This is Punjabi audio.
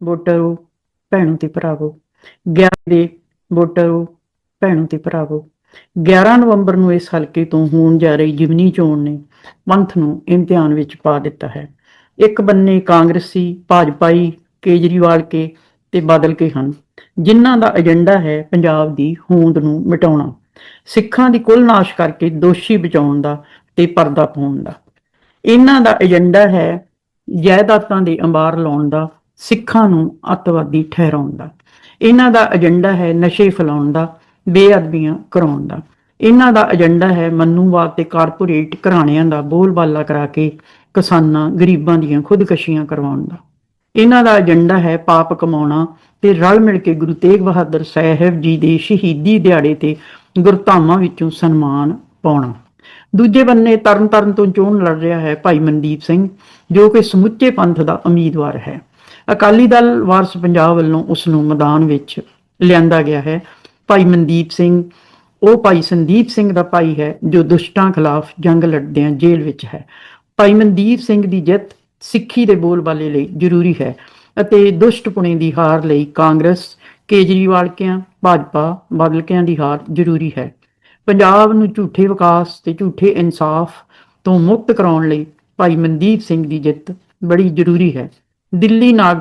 ਵੋਟਰੋ ਭੈਣੋ ਤੇ ਭਰਾਵੋ। 11 ਦੇ ਵੋਟਰੋ ਭੈਣੋ ਤੇ ਭਰਾਵੋ। 11 ਨਵੰਬਰ ਨੂੰ ਇਸ ਹਲਕੇ ਤੋਂ ਹੋਣ ਜਾ ਰਹੀ ਜਿਮਨੀ ਚੋਣ ਨੇ ਪੰਥ ਨੂੰ ਇਮਤਿਹਾਨ ਵਿੱਚ ਪਾ ਦਿੱਤਾ ਹੈ। ਇੱਕ ਬੰਨੇ ਕਾਂਗਰਸੀ, ਭਾਜਪਾਈ, ਕੇਜਰੀਵਾਲ ਕੇ ਤੇ ਬਾਦਲ ਕੇ ਹਨ, ਜਿਨ੍ਹਾਂ ਦਾ ਏਜੰਡਾ ਹੈ ਪੰਜਾਬ ਦੀ ਹੋਂਦ ਨੂੰ ਮਿਟਾਉਣਾ। ਸਿੱਖਾਂ ਦੀ ਕੁੱਲ ਨਾਸ਼ ਕਰਕੇ ਦੋਸ਼ੀ ਬਚਾਉਣ ਦਾ ਤੇ ਪਰਦਾ ਪਾਉਣ ਦਾ। ਇਹਨਾਂ ਦਾ ਏਜੰਡਾ ਹੈ ਜਾਇਦਾਦਾਂ ਦੇ ਅੰਬਾਰ ਲਾਉਣ ਦਾ ਸਿੱਖਾਂ ਨੂੰ ਅੱਤਵਾਦੀ ਠਹਿਰਾਉਣ ਦਾ। ਇਹਨਾਂ ਦਾ ਏਜੰਡਾ ਹੈ ਨਸ਼ੇ ਫੈਲਾਉਣ ਦਾ, ਬੇਅਦਬੀਆਂ ਕਰਾਉਣ ਦਾ। ਇਹਨਾਂ ਦਾ ਏਜੰਡਾ ਹੈ ਮਨੂਵਾਦ ਤੇ ਕਾਰਪੋਰੇਟ ਘਰਾਣਿਆਂ ਦਾ ਬੋਲਬਾਲਾ ਕਰਾ ਕੇ ਕਿਸਾਨਾਂ, ਗਰੀਬਾਂ ਦੀਆਂ ਖੁਦਕਸ਼ੀਆਂ ਕਰਵਾਉਣ ਦਾ। ਇਹਨਾਂ ਦਾ ਏਜੰਡਾ ਹੈ ਪਾਪ ਕਮਾਉਣਾ ਤੇ ਰਲ ਮਿਲ ਕੇ ਗੁਰੂ ਤੇਗ ਬਹਾਦਰ ਸਾਹਿਬ ਜੀ ਦੇ ਸ਼ਹੀਦੀ ਦਿਹਾੜੇ ਤੇ ਗੁਰਧਾਮਾਂ ਵਿੱਚੋਂ ਸਨਮਾਨ ਪਾਉਣਾ। ਦੂਜੇ ਬੰਨੇ ਤਰਨਤਾਰਨ ਤੋਂ ਚੋਣ ਲੜ ਰਿਹਾ ਹੈ ਭਾਈ ਮਨਦੀਪ ਸਿੰਘ, ਜੋ ਕਿ ਸਮੁੱਚੇ ਪੰਥ ਦਾ ਉਮੀਦਵਾਰ ਹੈ। ਅਕਾਲੀ ਦਲ ਵਾਰਸ ਪੰਜਾਬ ਵੱਲੋਂ ਉਸ ਨੂੰ ਮੈਦਾਨ ਵਿੱਚ ਲਿਆਂਦਾ ਗਿਆ ਹੈ। ਭਾਈ ਮਨਦੀਪ ਸਿੰਘ, ਉਹ ਭਾਈ ਸੰਦੀਪ ਸਿੰਘ ਦਾ ਭਾਈ ਹੈ, ਜੋ ਦੁਸ਼ਟਾਂ ਖਿਲਾਫ ਜੰਗ ਲੜਦਿਆਂ ਜੇਲ੍ਹ ਵਿੱਚ ਹੈ। ਭਾਈ ਮਨਦੀਪ ਸਿੰਘ ਦੀ ਜਿੱਤ ਸਿੱਖੀ ਦੇ ਬੋਲਬਾਲੇ ਲਈ ਜ਼ਰੂਰੀ ਹੈ ਅਤੇ ਦੁਸ਼ਟਪੁਣੇ ਦੀ ਹਾਰ ਲਈ ਕਾਂਗਰਸ, ਕੇਜਰੀਵਾਲ ਕਿਆਂ, ਭਾਜਪਾ ਬਾਦਲਕਿਆਂ ਦੀ ਹਾਰ ਜ਼ਰੂਰੀ ਹੈ। ਪੰਜਾਬ ਨੂੰ ਝੂਠੇ ਵਿਕਾਸ ਤੇ ਝੂਠੇ ਇਨਸਾਫ ਤੋਂ ਮੁਕਤ ਕਰਾਉਣ ਲਈ ਭਾਈ ਮਨਦੀਪ ਸਿੰਘ ਦੀ ਜਿੱਤ ਬੜੀ ਜ਼ਰੂਰੀ ਹੈ। ਦਿੱਲੀ ਨਾਗ